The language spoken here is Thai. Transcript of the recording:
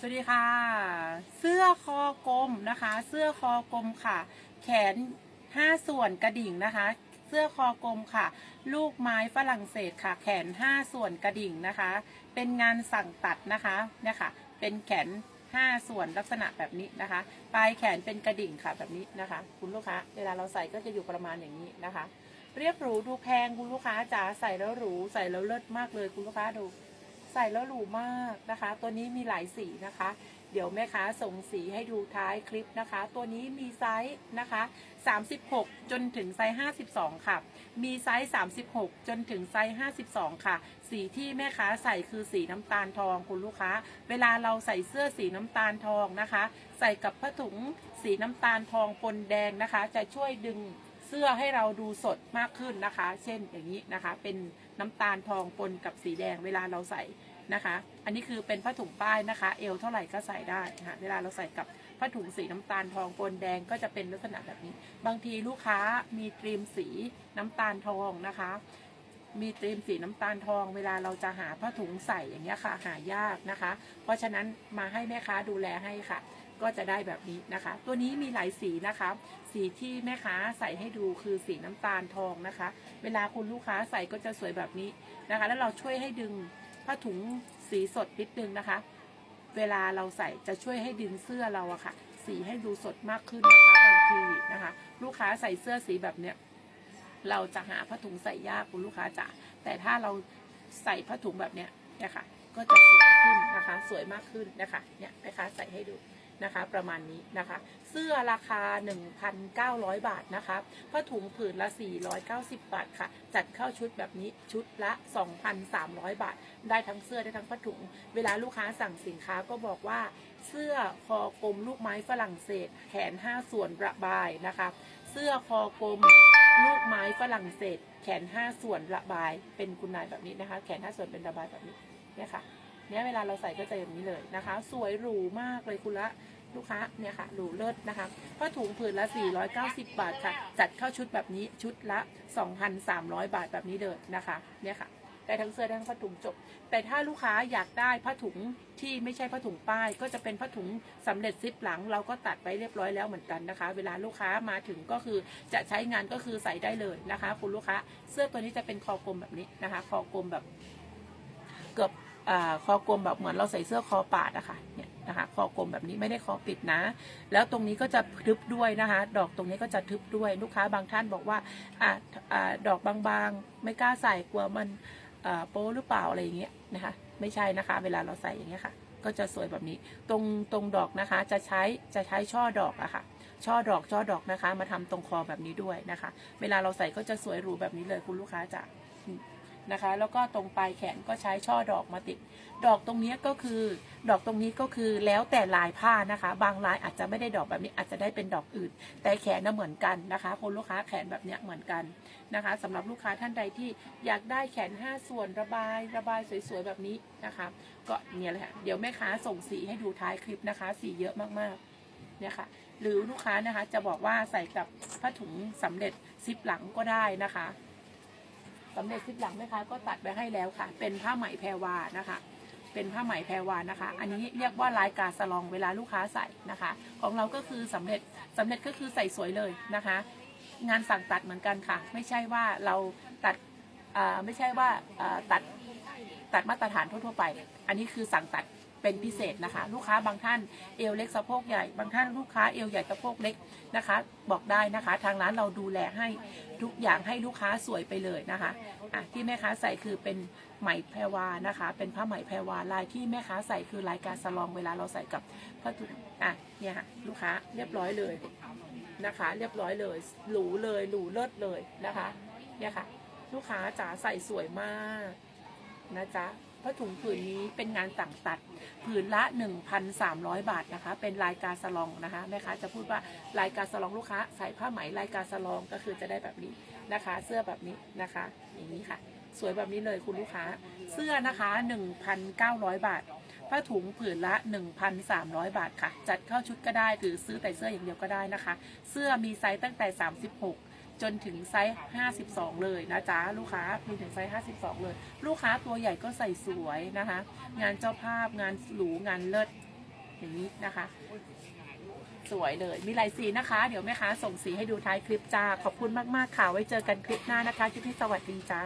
สวัสดีค่ะ เสื้อคอกลมนะคะ เสื้อคอกลมค่ะ แขน 5 ส่วนกระดิ่งนะคะ เสื้อคอกลมค่ะ ลูกไม้ฝรั่งเศสค่ะ แขน 5 ส่วนกระดิ่งนะคะ เป็นงานสั่งตัดนะคะเนี่ยค่ะ เป็นแขน 5 ส่วนลักษณะแบบนี้นะคะ ปลายแขนเป็นกระดิ่งค่ะแบบนี้นะคะ คุณลูกค้า เวลาเราใส่ก็จะอยู่ประมาณอย่างนี้นะคะ เรียบหรูดูแพงคุณลูกค้าจ๋าใส่แล้วหรูใส่แล้วเลิศมากเลยคุณลูกค้าดู ใส่แล้วหรูมากนะคะ ตัวนี้มีหลายสีนะคะ เดี๋ยวแม่ค้าส่งสีให้ดูท้ายคลิปนะคะ ตัวนี้มีไซส์นะคะ 36 จนถึงไซส์ 52 ค่ะ มีไซส์ 36 จนถึงไซส์ 52 ค่ะ สีที่แม่ค้าใส่คือสีน้ำตาลทองคุณลูกค้า เวลาเราใส่เสื้อสีน้ำตาลทองนะคะ ใส่กับผ้าถุงสีน้ำตาลทองปนแดงนะคะ จะช่วยดึงเสื้อให้เราดูสดมากขึ้นนะคะ เช่นอย่างนี้นะคะ เป็นน้ำตาลทองปนกับสีแดงเวลาเราใส่ นะคะ อันนี้คือเป็นผ้าถุงป้ายนะคะ เอวเท่าไหร่ก็ใส่ได้นะคะเวลาเราใส่กับผ้าถุงสีน้ำตาลทองปนแดงก็จะเป็นลักษณะแบบนี้ บางทีลูกค้ามีตรีมสีน้ำตาลทองนะคะ มีตรีมสีน้ำตาลทอง เวลาเราจะหาผ้าถุงใส่อย่างเงี้ยค่ะ หายากนะคะ เพราะฉะนั้นมาให้แม่ค้าดูแลให้ค่ะ ก็จะได้แบบนี้นะคะ ตัวนี้มีหลายสีนะคะ สีที่แม่ค้าใส่ให้ดูคือสีน้ำตาลทองนะคะ เวลาคุณลูกค้าใส่ก็จะสวยแบบนี้นะคะ แล้วเราช่วยให้ดึง ผ้าถุงสีสดนิดนึงนะคะ เวลาเราใส่จะช่วยให้ดึงเสื้อเราอะค่ะ สีให้ดูสดมากขึ้นนะคะบางทีนะคะ ลูกค้าใส่เสื้อสีแบบเนี้ยเราจะหาผ้าถุงใส่ยากคุณลูกค้าจ๋าแต่ถ้าเราใส่ผ้าถุงแบบเนี้ยเนี่ยค่ะ ก็จะสวยขึ้นนะคะ สวยมากขึ้นนะคะ เนี่ยแม่ค้าใส่ให้ดู นะคะ ประมาณนี้นะคะ เสื้อราคา 1,900 บาทนะคะผ้าถุงผืนละ 490 บาทค่ะ จัดเข้าชุดแบบนี้ชุดละ 2,300 บาท ได้ทั้งเสื้อได้ทั้งผ้าถุง เวลาลูกค้าสั่งสินค้าก็บอกว่าเสื้อคอกลมลูกไม้ฝรั่งเศส แขน 5 ส่วนระบายนะคะ เสื้อคอกลมลูกไม้ฝรั่งเศส แขน 5 ส่วนระบาย เป็นคุณนายแบบนี้นะคะ แขน 5 ส่วนเป็นระบายแบบนี้เนี่ยค่ะ เนี่ยเวลาเราใส่ก็จะอย่างนี้เลยนะคะ สวยหรูมากเลยคุณละลูกค้าเนี่ยค่ะหรูเลิศนะคะผ้าถุงผืนละ 490 บาทค่ะ จัดเข้าชุดแบบนี้ชุดละ 2,300 บาทแบบนี้เลยนะคะเนี่ยค่ะได้ทั้งเสื้อได้ทั้งผ้าถุงจบ แต่ถ้าลูกค้าอยากได้ผ้าถุงที่ไม่ใช่ผ้าถุงป้าย ก็จะเป็นผ้าถุงสำเร็จซิปหลัง เราก็ตัดไว้เรียบร้อยแล้วเหมือนกันนะคะ เวลาลูกค้ามาถึงก็คือจะใช้งานก็คือใส่ได้เลยนะคะ คุณลูกค้าเสื้อตัวนี้จะเป็นคอกลมแบบนี้นะคะ คอกลมแบบ เกือบ คอกลมแบบเหมือนเราใส่เสื้อคอปาดอะค่ะเนี่ยนะคะคอกลมแบบนี้ไม่ได้คอปิดนะ แล้วตรงนี้ก็จะทึบด้วยนะคะ ดอกตรงนี้ก็จะทึบด้วยลูกค้าบางท่านบอกว่าอ่าอ่าดอกบางๆ ไม่กล้าใส่กลัวมันโป๊หรือเปล่าอะไรอย่างเงี้ยนะคะ ไม่ใช่นะคะ เวลาเราใส่อย่างเงี้ยค่ะ ก็จะสวยแบบนี้ ตรงตรงดอกนะคะ จะใช้จะใช้ช่อดอกอะค่ะช่อดอกช่อดอกนะคะ มาทำตรงคอแบบนี้ด้วยนะคะ เวลาเราใส่ก็จะสวยหรูแบบนี้เลยคุณลูกค้าจะ นะคะ แล้วก็ตรงปลายแขนก็ใช้ช่อดอกมาติด ดอกตรงนี้ก็คือ ดอกตรงนี้ก็คือแล้วแต่ลายผ้านะคะ บางลายอาจจะไม่ได้ดอกแบบนี้อาจจะได้เป็นดอกอื่น แต่แขนน่ะเหมือนกันนะคะคนลูกค้าแขนแบบเนี้ยเหมือนกันนะคะสำหรับลูกค้าท่านใดที่อยากได้แขน 5 ส่วนระบายระบายสวยๆแบบนี้นะคะ ก็เนี่ยแหละค่ะเดี๋ยวแม่ค้าส่งสีให้ดูท้ายคลิปนะคะ สีเยอะมากๆเนี่ยค่ะหรือลูกค้านะคะจะบอกว่าใส่กับผ้าถุงสำเร็จซิปหลังก็ได้นะคะ สำเร็จซิปหลังไหมคะก็ตัดไปให้แล้วค่ะ เป็นผ้าไหมแพรวานะคะ เป็นผ้าไหมแพรวานะคะ อันนี้เรียกว่าลายกาสลองเวลาลูกค้าใส่นะคะ ของเราก็คือสำเร็จสำเร็จก็คือใส่สวยเลยนะคะ งานสั่งตัดเหมือนกันค่ะ ไม่ใช่ว่าเราตัดไม่ใช่ว่าอ่าตัดตัดมาตรฐานทั่วๆไป อันนี้คือสั่งตัด เป็นพิเศษนะคะ ลูกค้าบางท่านเอวเล็กสะโพกใหญ่บางท่านลูกค้าเอวใหญ่สะโพกเล็กนะคะ บอกได้นะคะ ทางร้านเราดูแลให้ทุกอย่างให้ลูกค้าสวยไปเลยนะคะอะที่แม่ค้าใส่คือเป็นไหมแพรวานะคะ เป็นผ้าไหมแพรวาลายที่แม่ค้าใส่คือลายการสลองเวลาเราใส่กับผ้าถุงอะเนี่ยค่ะลูกค้าเรียบร้อยเลยนะคะ เรียบร้อยเลยหรูเลยหรูเลิศเลยนะคะเนี่ยค่ะ ลูกค้าจ๋าใส่สวยมากนะจ๊ะ ผ้าถุงผืนนี้เป็นงานต่างตัด ผืนละ 1,300 บาทนะคะ เป็นลายกาสลองนะคะแม่ค้าจะพูดว่าลายกาสลองลูกค้าใส่ผ้าไหมลายกาสลองก็คือจะได้แบบนี้นะคะ เสื้อแบบนี้นะคะ อย่างนี้ค่ะ สวยแบบนี้เลยคุณลูกค้า เสื้อนะคะ 1,900 บาทผ้าถุงผืนละ 1,300 บาทค่ะ จัดเข้าชุดก็ได้หรือซื้อแต่เสื้ออย่างเดียวก็ได้นะคะ เสื้อมีไซส์ตั้งแต่ 36 จนถึงไซส์ 52 เลยนะจ๊ะลูกค้ามีถึงไซส์ 52 เลย ลูกค้าตัวใหญ่ก็ใส่สวยนะคะ งานเจ้าภาพงานหรูงานเลิศอย่างนี้นะคะ สวยเลยมีหลายสีนะคะ เดี๋ยวแม่ค้าส่งสีให้ดูท้ายคลิปจ้า ขอบคุณมาก ๆ ค่ะ ไว้เจอกันคลิปหน้านะคะคลิปที่สวัสดีจ้า